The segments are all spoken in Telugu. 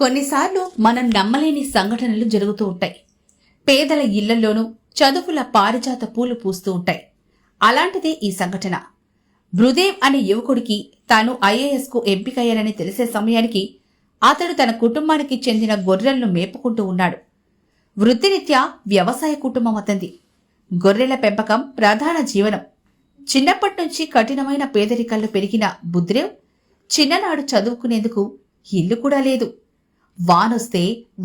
కొన్నిసార్లు మనం నమ్మలేని సంఘటనలు జరుగుతూ ఉంటాయి. పేదల ఇళ్ళలోనూ చదువుల పారిజాత పూలు పూస్తూ ఉంటాయి. అలాంటిదే ఈ సంఘటన. బృదేవ్ అనే యువకుడికి తాను ఐఏఎస్కు ఎంపికయ్యానని తెలిసే సమయానికి అతడు తన కుటుంబానికి చెందిన గొర్రెలను మేపుకుంటూ ఉన్నాడు. వృత్తిరీత్యా వ్యవసాయ కుటుంబం అతంది గొర్రెల పెంపకం ప్రధాన జీవనం. చిన్నప్పటి నుంచి కఠినమైన పేదరికంలో పెరిగిన బుద్రేవ్ చిన్ననాడు చదువుకునేందుకు ఇల్లు కూడా లేదు. వానొస్తే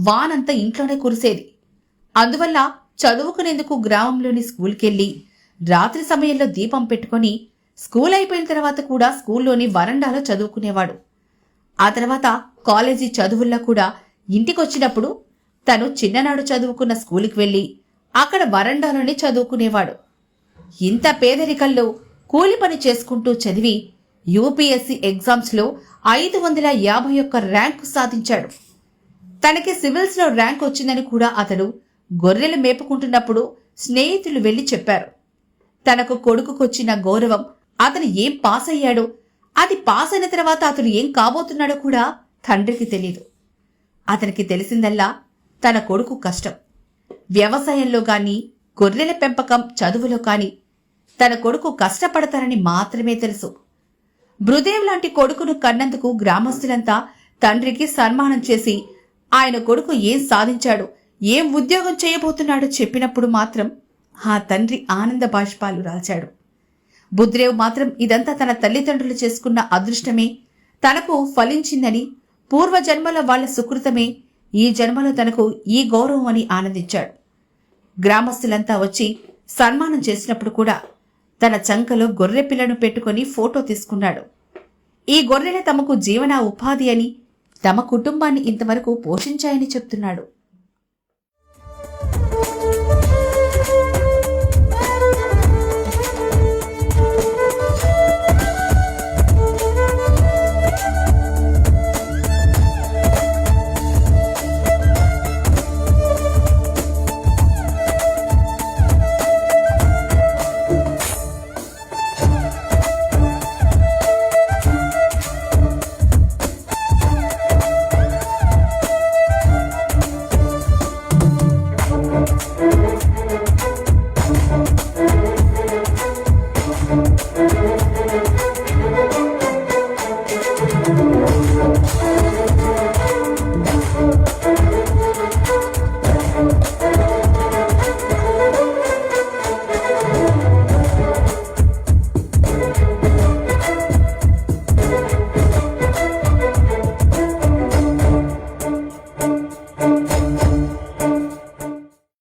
వానంతా ఇంట్లోనే కురిసేది. అందువల్ల చదువుకునేందుకు గ్రామంలోని స్కూల్కెళ్ళి రాత్రి సమయంలో దీపం పెట్టుకొని స్కూల్ అయిపోయిన తర్వాత కూడా స్కూల్లోని వరండాలో చదువుకునేవాడు. ఆ తర్వాత కాలేజీ చదువుల్లో కూడా ఇంటికొచ్చినప్పుడు తను చిన్ననాడు చదువుకున్న స్కూలుకి వెళ్ళి అక్కడ వరండాలోనే చదువుకునేవాడు. ఇంత పేదరికల్లో కూలి పని చేసుకుంటూ చదివి యూపీఎస్సీ ఎగ్జామ్స్లో ఐదు వందల యాభై ఒక్క ర్యాంకు సాధించాడు. తనకి సివిల్స్లో ర్యాంక్ వచ్చిందని కూడా అతడు గొర్రెలు మేపుకుంటున్నప్పుడు స్నేహితులు వెళ్ళి చెప్పారు. తనకు కొడుకుకొచ్చిన గౌరవం అతను ఏం పాస్ అయ్యాడో అది పాస్ అయిన తర్వాత అతను ఏం కాబోతున్నాడో కూడా తండ్రికి తెలియదు అతనికి తెలిసిందల్లా తన కొడుకు కష్టం. వ్యవసాయంలో గాని గొర్రెల పెంపకం చదువులో కాని తన కొడుకు కష్టపడతారని మాత్రమే తెలుసు. బృదేవ్ లాంటి కొడుకును కన్నందుకు గ్రామస్తులంతా తండ్రికి సన్మానం చేసి ఆయన కొడుకు ఏం సాధించాడు? ఏం ఉద్యోగం చేయబోతున్నాడో చెప్పినప్పుడు మాత్రం ఆ తండ్రి ఆనంద బాష్పాలు రాల్చాడు. బుద్రేవ్ మాత్రం ఇదంతా తన తల్లిదండ్రులు చేసుకున్న అదృష్టమే. తనకు ఫలించిందని పూర్వజన్మల వాళ్ళ సుకృతమే. ఈ జన్మలో తనకు ఈ గౌరవం అని ఆనందించాడు. గ్రామస్తులంతా వచ్చి సన్మానం చేసినప్పుడు కూడా తన చంకలో గొర్రె పిల్లను పెట్టుకుని ఫోటో తీసుకున్నాడు. ఈ గొర్రెలే తమకు జీవన ఉపాధి అని తమ కుటుంబాన్ని ఇంతవరకు పోషించాయని చెప్తున్నాడు.